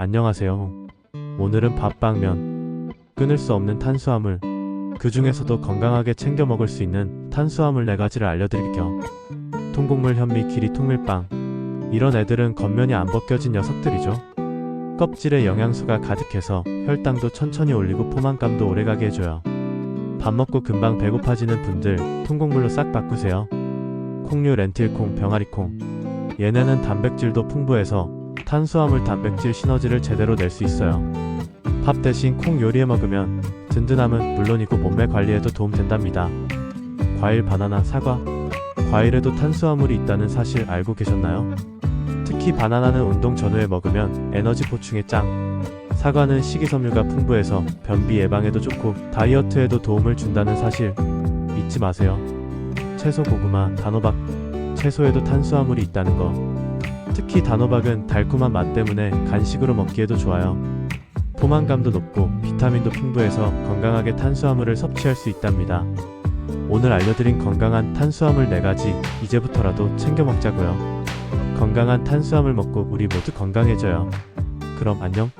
안녕하세요. 오늘은 밥빵면. 끊을 수 없는 탄수화물. 그 중에서도 건강하게 챙겨 먹을 수 있는 탄수화물 4가지를 알려드릴게요. 통곡물 현미 길이 통밀빵. 이런 애들은 겉면이 안 벗겨진 녀석들이죠. 껍질에 영양소가 가득해서 혈당도 천천히 올리고 포만감도 오래가게 해줘요. 밥 먹고 금방 배고파지는 분들 통곡물로 싹 바꾸세요. 콩류, 렌틸콩, 병아리콩. 얘네는 단백질도 풍부해서 탄수화물 단백질 시너지를 제대로 낼 수 있어요. 밥 대신 콩 요리해 먹으면 든든함은 물론이고 몸매 관리에도 도움 된답니다. 과일, 바나나, 사과. 과일에도 탄수화물이 있다는 사실 알고 계셨나요? 특히 바나나는 운동 전후에 먹으면 에너지 보충에 짱. 사과는 식이섬유가 풍부해서 변비 예방에도 좋고 다이어트에도 도움을 준다는 사실 잊지 마세요. 채소, 고구마, 단호박. 채소에도 탄수화물이 있다는 거. 특히 단호박은 달콤한 맛 때문에 간식으로 먹기에도 좋아요. 포만감도 높고 비타민도 풍부해서 건강하게 탄수화물을 섭취할 수 있답니다. 오늘 알려드린 건강한 탄수화물 4가지 이제부터라도 챙겨 먹자고요. 건강한 탄수화물 먹고 우리 모두 건강해져요. 그럼 안녕.